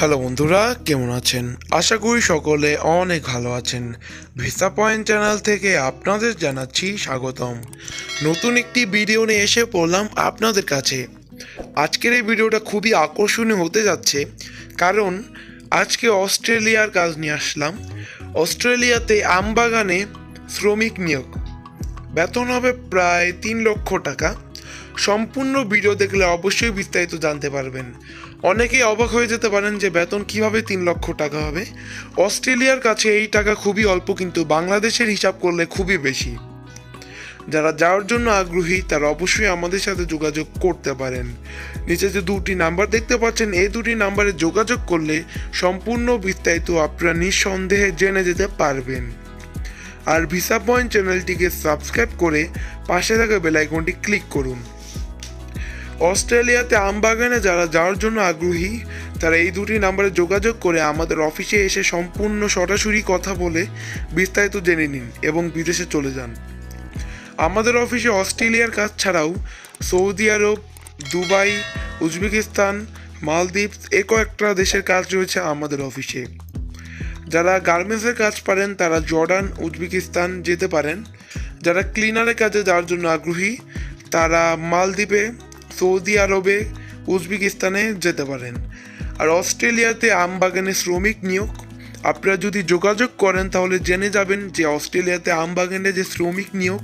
Hello বন্ধুরা, কেমন আছেন? আশা করি সকলে অনেক ভালো আছেন। ভিসা পয়েন্ট চ্যানেল থেকে আপনাদের জানাচ্ছি স্বাগতম। নতুন একটি ভিডিও নিয়ে এসে পড়লাম আপনাদের কাছে। আজকের এই ভিডিওটা খুবই আকর্ষণীয় হতে যাচ্ছে, কারণ আজকে অস্ট্রেলিয়ার কাজ নিয়ে আসলাম। অস্ট্রেলিয়াতে আমবাগানে শ্রমিক নিয়োগ। বেতন হবে প্রায় তিন লক্ষ টাকা। সম্পূর্ণ ভিডিও দেখলে অবশ্যই বিস্তারিত জানতে পারবেন। অনেকেই অবাক হয়ে যেতে পারেন যে বেতন কীভাবে তিন লক্ষ টাকা হবে। অস্ট্রেলিয়ার কাছে এই টাকা খুবই অল্প, কিন্তু বাংলাদেশের হিসাব করলে খুবই বেশি। যারা যাওয়ার জন্য আগ্রহী, তারা অবশ্যই আমাদের সাথে যোগাযোগ করতে পারেন। নিচে যে দুটি নাম্বার দেখতে পাচ্ছেন, এই দুটি নাম্বারে যোগাযোগ করলে সম্পূর্ণ বিস্তারিত আপনারা নিঃসন্দেহে জেনে যেতে পারবেন। আর ভিসা পয়েন্ট চ্যানেলটিকে সাবস্ক্রাইব করে পাশে থাকা বেলাইকনটি ক্লিক করুন। অস্ট্রেলিয়াতে আমবাগানে যারা যাওয়ার জন্য আগ্রহী, তারা এই দুটি নাম্বারে যোগাযোগ করে আমাদের অফিসে এসে সম্পূর্ণ সরাসরি কথা বলে বিস্তারিত জেনে নিন এবং বিদেশে চলে যান। আমাদের অফিসে অস্ট্রেলিয়ার কাজ ছাড়াও সৌদি আরব, দুবাই, উজবেকিস্তান, মালদ্বীপ, এ কয়েকটা দেশের কাজ রয়েছে আমাদের অফিসে। যারা গার্মেন্টসের কাজ পারেন, তারা জর্ডান, উজবেকিস্তান যেতে পারেন। যারা ক্লিনারের কাজে যাওয়ার জন্য আগ্রহী, তারা মালদ্বীপে সৌদি আরবে উজবেকিস্তানে যেতে পারেন। আর অস্ট্রেলিয়াতে আম বাগানে শ্রমিক নিয়োগ। আপনারা যদি যোগাযোগ করেন, তাহলে জেনে যাবেন যে অস্ট্রেলিয়াতে আম বাগানে যে শ্রমিক নিয়োগ,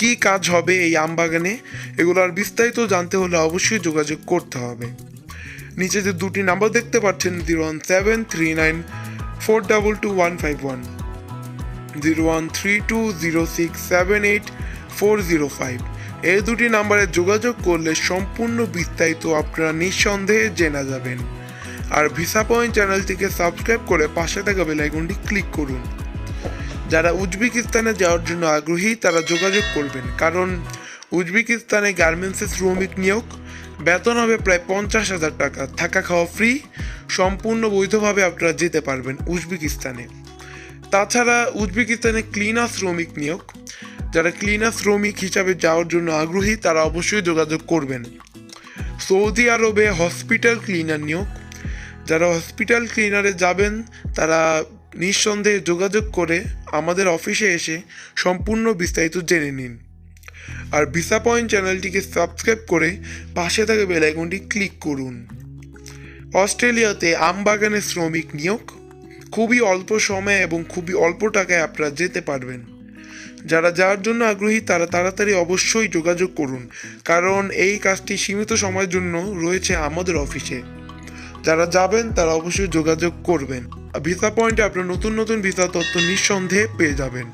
কী কাজ হবে এই আম বাগানে এগুলো আর বিস্তারিত জানতে হলে অবশ্যই যোগাযোগ করতে হবে। নিচে যে দুটি নাম্বার দেখতে পাচ্ছেন, zero one seven three nine four double two one five one. Zero one three two zero six seven eight four zero five. এই দুটি নাম্বারে যোগাযোগ করলে সম্পূর্ণ বিস্তারিত আপনারা নিঃসন্দেহে জেনা যাবেন। আর ভিসা পয়েন্ট চ্যানেলটিকে সাবস্ক্রাইব করে পাশে থাকা বেলাইকনটি ক্লিক করুন। যারা উজবেকিস্তানে যাওয়ার জন্য আগ্রহী, তারা যোগাযোগ করবেন। কারণ উজবেকিস্তানে গার্মেন্টসের শ্রমিক নিয়োগ, বেতন হবে প্রায় পঞ্চাশ হাজার টাকা। থাকা খাওয়া ফ্রি সম্পূর্ণ বৈধভাবে আপনারা যেতে পারবেন উজবেকিস্তানে। তাছাড়া উজবেকিস্তানে ক্লিনার শ্রমিক নিয়োগ যারা ক্লিনার, শ্রমিক হিসাবে যাওয়ার জন্য আগ্রহী, তারা অবশ্যই যোগাযোগ করবেন। সৌদি আরবে হসপিটাল ক্লিনার নিয়োগ। যারা হসপিটাল ক্লিনারে যাবেন, তারা নিঃসন্দেহে যোগাযোগ করে আমাদের অফিসে এসে সম্পূর্ণ বিস্তারিত জেনে নিন। আর ভিসা পয়েন্ট চ্যানেলটিকে সাবস্ক্রাইব করে পাশে থাকা বেলাইকনটি ক্লিক করুন। অস্ট্রেলিয়াতে আমবাগানে শ্রমিক নিয়োগ। খুবই অল্প সময়ে এবং খুবই অল্প টাকায় আপনারা যেতে পারবেন। যারা যাওয়ার জন্য আগ্রহী, তারা তাড়াতাড়ি অবশ্যই যোগাযোগ করুন। কারণ এই কাজটি সীমিত সময়ের জন্য রয়েছে আমাদের অফিসে। যারা যাবেন, তারা অবশ্যই যোগাযোগ করবেন। ভিসা পয়েন্টে আপনার নতুন নতুন ভিসা তথ্য নিঃসন্দেহে পেয়ে যাবেন।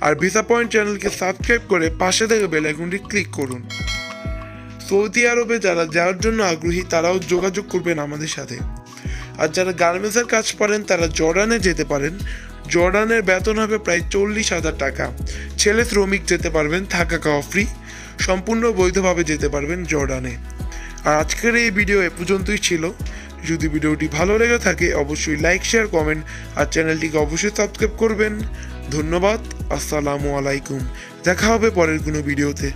আর ভিসা পয়েন্ট চ্যানেলকে সাবস্ক্রাইব করে পাশে থেকে বেল আইকনটি ক্লিক করুন। সৌদি আরবে যারা যাওয়ার জন্য আগ্রহী, তারাও যোগাযোগ করবেন আমাদের সাথে। আর যারা গার্মেন্টসের কাজ পারেন তারা জর্ডানে যেতে পারেন। জর্ডানের বেতন হবে প্রায় চল্লিশ হাজার টাকা। ছেলে শ্রমিক যেতে পারবেন, থাকা খাওয়া ফ্রি সম্পূর্ণ বৈধভাবে যেতে পারবেন জর্ডানে। আর আজকের এই ভিডিও এ পর্যন্তই ছিল। যদি ভিডিওটি ভালো লেগে থাকে, অবশ্যই লাইক শেয়ার কমেন্ট আর চ্যানেলটিকে অবশ্যই সাবস্ক্রাইব করবেন। ধন্যবাদ, আসসালামু আলাইকুম। দেখা হবে পরের কোনো ভিডিওতে